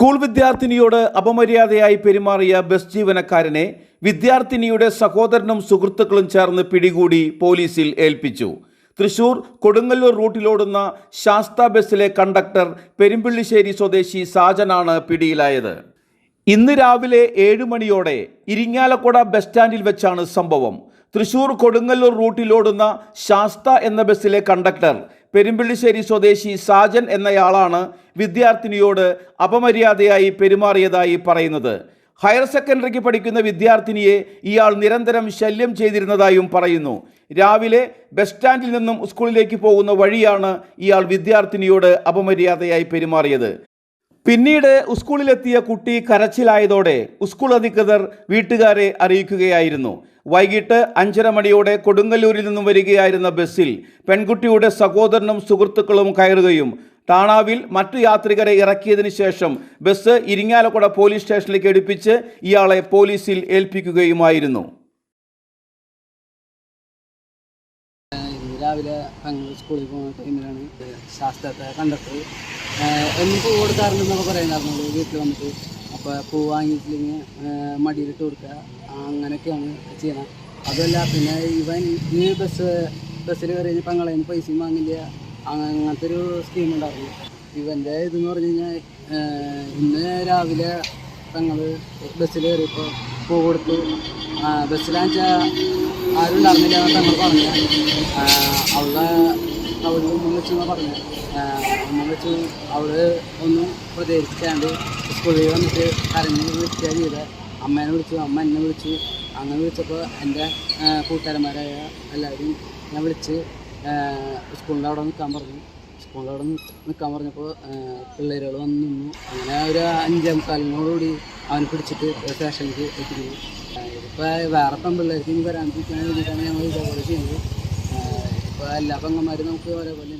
School വിദ്യാർത്ഥിനിയോട് അപമര്യാദയായി പെരുമാറിയ bus ജീവനക്കാരനെ വിദ്യാർത്ഥിനിയുടെ സഹോദരനും സുഹൃത്തുക്കളും ചേർന്ന് പിടികൂടി പോലീസിൽ ഏൽപ്പിച്ചു. തൃശൂർ കൊടുങ്ങല്ലൂർ റൂട്ടിലോടുന്ന ശാസ്ത ബസ്സിലെ കണ്ടക്ടർ പെരുമ്പിള്ളിശ്ശേരി സ്വദേശി സാജനാണ് പിടിയിലായത്. ഇന്ന് രാവിലെ ഏഴ് മണിയോടെ ഇരിങ്ങാലക്കുട ബസ് സ്റ്റാൻഡിൽ വെച്ചാണ് സംഭവം. തൃശൂർ കൊടുങ്ങല്ലൂർ റൂട്ടിലോടുന്ന ശാസ്ത എന്ന ബസ്സിലെ കണ്ടക്ടർ പെരുമ്പിള്ളിശ്ശേരി സ്വദേശി സാജൻ എന്നയാളാണ് വിദ്യാർത്ഥിനിയോട് അപമര്യാദയായി പെരുമാറിയതായി പറയുന്നത്. ഹയർ സെക്കൻഡറിക്ക് പഠിക്കുന്ന വിദ്യാർത്ഥിനിയെ ഇയാൾ നിരന്തരം ശല്യം ചെയ്തിരുന്നതായും പറയുന്നു. രാവിലെ ബസ് സ്റ്റാൻഡിൽ നിന്നും സ്കൂളിലേക്ക് പോകുന്ന വഴിയാണ് ഇയാൾ വിദ്യാർത്ഥിനിയോട് അപമര്യാദയായി പെരുമാറിയത്. പിന്നീട് സ്കൂളിലെത്തിയ കുട്ടി കരച്ചിലായതോടെ സ്കൂൾ അധികൃതർ വീട്ടുകാരെ അറിയിക്കുകയായിരുന്നു. വൈകിട്ട് അഞ്ചര മണിയോടെ കൊടുങ്ങല്ലൂരിൽ നിന്നും വരികയായിരുന്ന ബസ്സിൽ പെൺകുട്ടിയുടെ സഹോദരനും സുഹൃത്തുക്കളും കയറുകയും താണാവിൽ മറ്റു യാത്രികരെ ഇറക്കിയതിന് ശേഷം ബസ് ഇരിങ്ങാലക്കുട പോലീസ് സ്റ്റേഷനിലേക്ക് എടുപ്പിച്ച് ഇയാളെ പോലീസിൽ ഏൽപ്പിക്കുകയുമായിരുന്നു. രാവിലെ സ്കൂളിൽ പോകുന്ന ടൈമിലാണ് ശാസ്ത്രത്തെ കണ്ടക്ടർ എന്നും പൂ കൊടുക്കാറുണ്ടെന്നൊക്കെ പറയുന്നുണ്ടായിരുന്നു വീട്ടിൽ വന്നിട്ട്. അപ്പോൾ പൂ വാങ്ങിയിട്ടില്ലെങ്കിൽ മടിയിലിട്ട് കൊടുക്കുക. അങ്ങനെയൊക്കെയാണ് ചെയ്യണം അതല്ല പിന്നെ ഇവൻ ഈ ബസ് ബസ്സിൽ കയറി കഴിഞ്ഞാൽ പെങ്ങളെ നിന്ന് പൈസയും വാങ്ങില്ല. അങ്ങ- അങ്ങനത്തെ ഒരു സ്കീം ഉണ്ടായിരുന്നു. ഇവന്റെ ഇതെന്ന് പറഞ്ഞു കഴിഞ്ഞാൽ ഇന്ന് രാവിലെ തങ്ങൾ ബസ്സിൽ കയറിയപ്പോൾ പൂ കൊടുത്തു. ബസ്സിലാണെന്ന് വെച്ചാൽ ആരും ഉണ്ടായിരുന്നില്ല പെങ്ങൾ പറഞ്ഞു. അവളെ അവൾ വെച്ച് പറഞ്ഞു വെച്ച് അവൾ ഒന്നും പ്രതികരിക്കാണ്ട് സ്കൂളിൽ വന്നിട്ട് കരഞ്ഞ് വിളിക്കുക ചെയ്ത്. അമ്മേനെ വിളിച്ചു അമ്മ എന്നെ വിളിച്ചു. അങ്ങനെ വിളിച്ചപ്പോൾ എന്റെ കൂട്ടുകാരന്മാരായ എല്ലാവരും ഞാൻ വിളിച്ച് സ്കൂളിന്റെ അവിടെ നിൽക്കാൻ പറഞ്ഞു. സ്കൂളിന്റെ അവിടെ നിൽക്കാൻ പറഞ്ഞപ്പോൾ പിള്ളേരുകൾ വന്ന് നിന്നു. അങ്ങനെ ഒരു അഞ്ചേ മുക്കാലിനോടുകൂടി അവൻ പിടിച്ചിട്ട് സ്റ്റേഷനിലേക്ക് എത്തിക്കുന്നു. ഇപ്പോൾ വേറെ പെൺപിള്ളേർക്ക് ഇനി വരാൻ വേണ്ടിയിട്ടാണ് ഞങ്ങൾ ഇതേപോലെ ചെയ്യുന്നത്. ഇപ്പോൾ എല്ലാ പെങ്ങന്മാരും നമുക്ക് ഒരേപോലെ